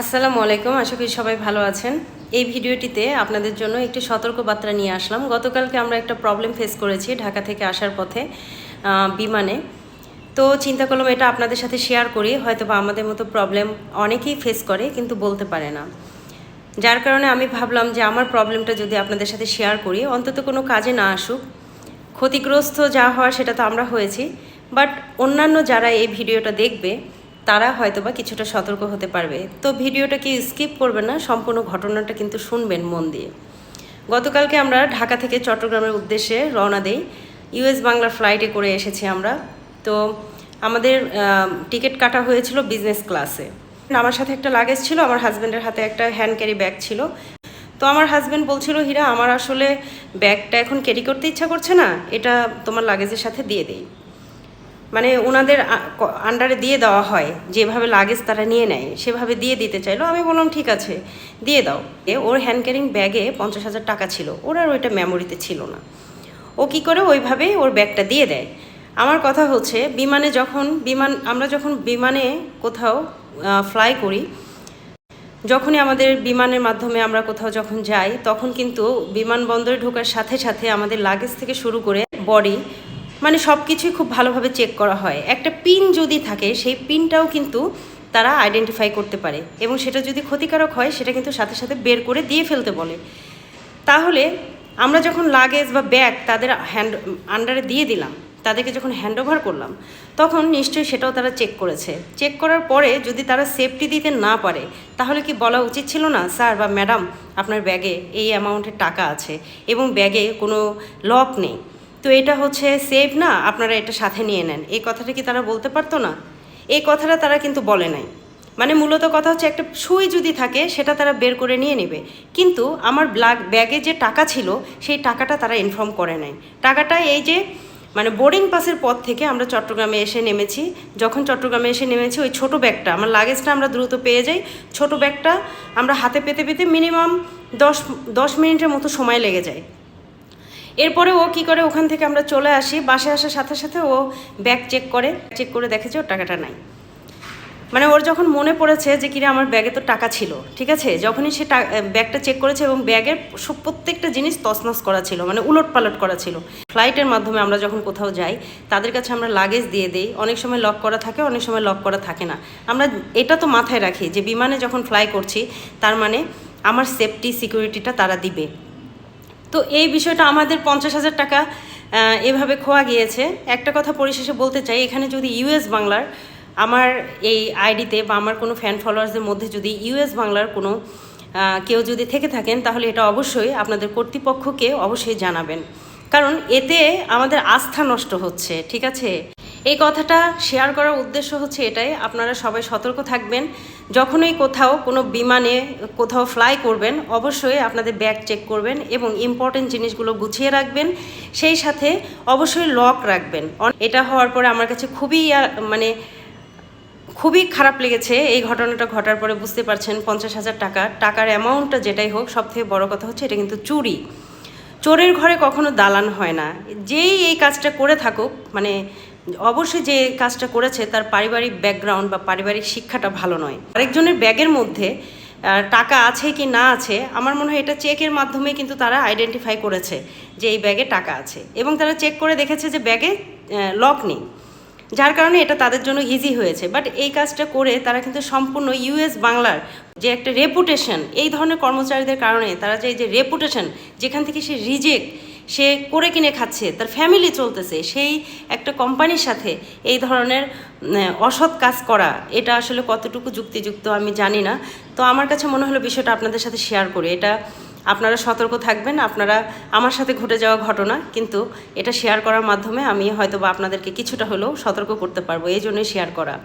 আসসালামু আলাইকুম, আশা করি সবাই ভালো আছেন। এই ভিডিওটিতে আপনাদের জন্য একটি সতর্কবার্তা নিয়ে আসলাম। গতকালকে আমরা একটা প্রবলেম ফেস করেছি ঢাকা থেকে আসার পথে বিমানে। তো চিন্তা করলাম এটা আপনাদের সাথে শেয়ার করি হয়তো বা আমাদের মতো প্রবলেম অনেকেই ফেস করে কিন্তু বলতে পারে না। যার কারণে আমি ভাবলাম যে আমার প্রবলেমটা যদি আপনাদের সাথে শেয়ার করি, অন্তত কোনো কাজে না আসুক। ক্ষতিগ্রস্ত যা হওয়ার সেটা তো আমরা হয়েছি বাট অন্যান্য যারা এই ভিডিওটা দেখবে তারা হয়তোবা কিছুটা সতর্ক হতে পারবে। তো ভিডিওটাকে স্কিপ করবেন না, সম্পূর্ণ ঘটনাটা কিন্তু শুনবেন মন দিয়ে। গতকালকে আমরা ঢাকা থেকে চট্টগ্রামের উদ্দেশ্যে রওনা দেই। ইউএস বাংলার ফ্লাইটে করে এসেছি আমরা। তো আমাদের টিকিট কাটা হয়েছিল বিজনেস ক্লাসে। আমার সাথে একটা লাগেজ ছিল, আমার হাজব্যান্ডের হাতে একটা হ্যান্ড ক্যারি ব্যাগ ছিল। তো আমার হাজব্যান্ড বলছিল, হীরা, আমার আসলে ব্যাগটা এখন ক্যারি করতে ইচ্ছা করছে না, এটা তোমার লাগেজের সাথে দিয়ে দেই। মানে ওনাদের আন্ডারে দিয়ে দেওয়া হয়, যেভাবে লাগেজ তারা নিয়ে নেয়, সেভাবে দিয়ে দিতে চাইলো। আমি বললাম, ঠিক আছে, দিয়ে দাও। ওর হ্যান্ড ক্যারিং ব্যাগে পঞ্চাশ হাজার টাকা ছিল। ওর আর ওইটা মেমোরিতে ছিল না। ও কি করে ওইভাবে ওর ব্যাগটা দিয়ে দেয়? আমার কথা হচ্ছে, বিমানে যখন, বিমান, আমরা যখন বিমানে কোথাও ফ্লাই করি, যখনই আমাদের বিমানের মাধ্যমে আমরা কোথাও যখন যাই, তখন কিন্তু বিমানবন্দরে ঢোকার সাথে সাথে আমাদের লাগেজ থেকে শুরু করে বডি মানে সব কিছুই খুব ভালোভাবে চেক করা হয়। একটা পিন যদি থাকে, সেই পিনটাও কিন্তু তারা আইডেন্টিফাই করতে পারে এবং সেটা যদি ক্ষতিকারক হয়, সেটা কিন্তু সাথে সাথে বের করে দিয়ে ফেলতে বলে। তাহলে আমরা যখন লাগেজ বা ব্যাগ তাদের হ্যান্ড আন্ডারে দিয়ে দিলাম, তাদেরকে যখন হ্যান্ড ওভার করলাম, তখন নিশ্চয়ই সেটাও তারা চেক করেছে। চেক করার পরে যদি তারা সেফটি দিতে না পারে, তাহলে কি বলা উচিত ছিল না, স্যার বা ম্যাডাম আপনার ব্যাগে এই অ্যামাউন্টের টাকা আছে এবং ব্যাগে কোনো লক নেই। তো এটা হচ্ছে সেফ না? আপনারা এটা সাথে নিয়ে নেন। এই কথাটা কি তারা বলতে পারতো না? এই কথাটা তারা কিন্তু বলে নাই। মানে মূলত কথা হচ্ছে একটা সুই যদি থাকে, সেটা তারা বের করে নিয়ে নেবে। কিন্তু আমার ব্লাগ, ব্যাগে যে টাকা ছিল, সেই টাকাটা তারা ইনফর্ম করে নাই। টাকাটা এই যে মানে বোর্ডিং পাসের পথ থেকে আমরা চট্টগ্রামে এসে নেমেছি। যখন চট্টগ্রামে এসে নেমেছি, ওই ছোট ব্যাগটা, আমার লাগেজটা আমরা দ্রুত পেয়ে যাই। ছোট ব্যাগটা আমরা হাতে পেতে পেতে মিনিমাম দশ দশ মিনিটের মতো সময় লেগে যায়। এরপরে ও কি করে ওখান থেকে আমরা চলে আসি বাসায় আসার সাথে সাথে ও ব্যাগ চেক করে চেক করে দেখে যে ওর টাকাটা নাই। মানে ওর যখন মনে পড়েছে যে কিনা আমার ব্যাগে তো টাকা ছিল, ঠিক আছে? যখনই সে ব্যাগটা চেক করেছে এবং ব্যাগের প্রত্যেকটা জিনিস তছনছ করা ছিল মানে উলট পালট করা ছিল। ফ্লাইটের মাধ্যমে আমরা যখন কোথাও যাই, তাদের কাছে আমরা লাগেজ দিয়ে দিই। অনেক সময় লক করা থাকে, অনেক সময় লক করা থাকে না। আমরা এটা তো মাথায় রাখি যে বিমানে যখন ফ্লাই করছি, তার মানে আমার সেফটি সিকিউরিটিটা তারা দিবে। তো এই বিষয়টা আমাদের পঞ্চাশ হাজার টাকা এভাবে খোয়া গিয়েছে। একটা কথা পরিশেষে বলতে চাই, এখানে যদি ইউএস বাংলার আমার এই আইডিতে বা আমার কোনো ফ্যান ফলোয়ার্সদের মধ্যে যদি ইউএস বাংলার কোনো কেউ যদি থেকে থাকেন, তাহলে এটা অবশ্যই আপনাদের কর্তৃপক্ষকে অবশ্যই জানাবেন। কারণ এতে আমাদের আস্থা নষ্ট হচ্ছে, ঠিক আছে? এই কথাটা শেয়ার করার উদ্দেশ্য হচ্ছে এটাই, আপনারা সবাই সতর্ক থাকবেন। যখনই কোথাও কোনো বিমানে কোথাও ফ্লাই করবেন, অবশ্যই আপনাদের ব্যাগ চেক করবেন এবং ইম্পর্টেন্ট জিনিসগুলো গুছিয়ে রাখবেন। সেই সাথে অবশ্যই লক রাখবেন। এটা হওয়ার পরে আমার কাছে খুবই মানে খুবই খারাপ লেগেছে। এই ঘটনাটা ঘটার পরে বুঝতে পারছেন, পঞ্চাশ হাজার টাকা। টাকার অ্যামাউন্টটা যেটাই হোক সব থেকে বড় কথা হচ্ছে এটা কিন্তু চুরি। চোরের ঘরে কখনো দালান হয় না। যেই এই কাজটা করে থাকুক মানে অবশ্যই যে কাজটা করেছে তার পারিবারিক ব্যাকগ্রাউন্ড বা পারিবারিক শিক্ষাটা ভালো নয়। আরেকজনের ব্যাগের মধ্যে টাকা আছে কি না আছে, আমার মনে হয় এটা চেকের মাধ্যমে কিন্তু তারা আইডেন্টিফাই করেছে যে এই ব্যাগে টাকা আছে। এবং তারা চেক করে দেখেছে যে ব্যাগে লক নেই। যার কারণে এটা তাদের জন্য ইজি হয়েছে। বাট এই কাজটা করে তারা কিন্তু সম্পূর্ণ ইউএস বাংলার যে একটা রেপুটেশন এই ধরনের কর্মচারীদের কারণে তারা যে যে রেপুটেশন যেখান থেকে সে রিজেক্ট সে করে কিনে খাচ্ছে, তার ফ্যামিলি চলতেছে, সেই একটা কোম্পানির সাথে এই ধরনের অসৎ কাজ করা, এটা আসলে কতটুকু যুক্তিযুক্ত আমি জানি না। তো আমার কাছে মনে হলো বিষয়টা আপনাদের সাথে শেয়ার করি, এটা আপনারা সতর্ক থাকবেন, আপনারা আমার সাথে ঘটে যাওয়া ঘটনা, কিন্তু এটা শেয়ার করার মাধ্যমে আমি হয়তো বা আপনাদেরকে কিছুটা হলেও সতর্ক করতে পারব, এই জন্যই শেয়ার করা।